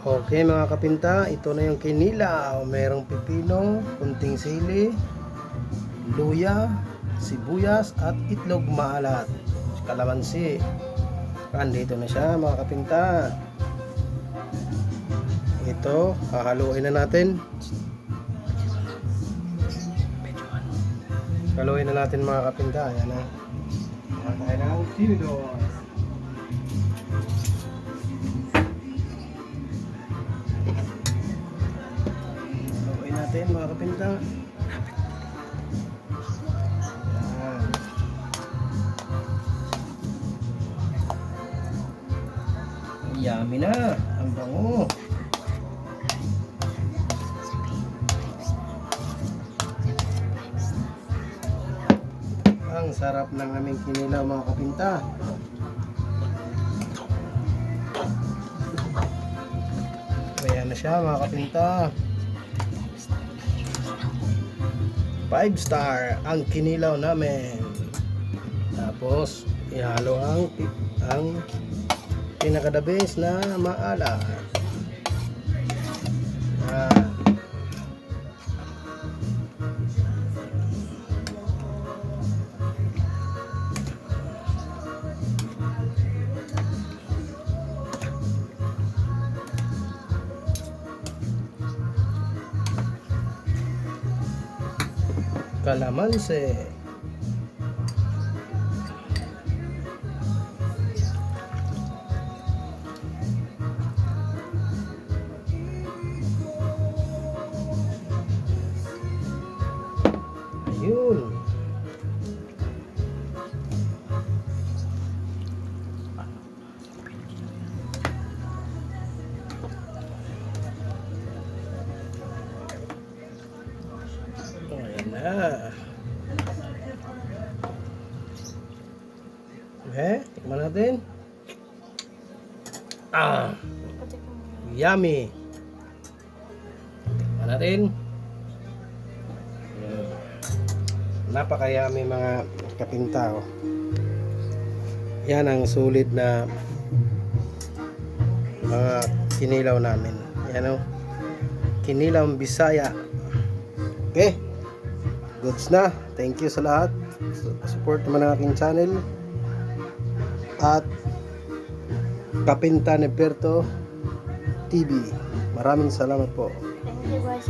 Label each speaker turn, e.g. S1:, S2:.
S1: Okay mga kapinta, ito na yung kinilaw. Merong pipino, kunting sili, luya, sibuyas at itlog maalat. Kalamansi. Andito na siya mga kapinta. Ito, hahaluin na natin. Haluin na natin mga kapinta. Ayan na. Makakain na ang. Haluin natin mga kapinta. Yummy na. Ang bango. Ang sarap ng aming kinilaw mga kapinta. Ayan na siya mga kapinta. 5 star ang kinilaw namin. Tapos ihalo ang ang pinaka best na maala. Yan. Kalamansi. Ayun. Okay, tikman natin. Ah, yummy. Tikman natin. Ayan. Napakayami mga kapinta. Oh. Yan ang sulit na mga kinilaw namin. Yan oh. Kinilaw Bisaya. Okay. Goods na. Thank you sa lahat. Su- Support naman ang aking channel. At Kapinta Neperto TV. Maraming salamat po.
S2: Thank you guys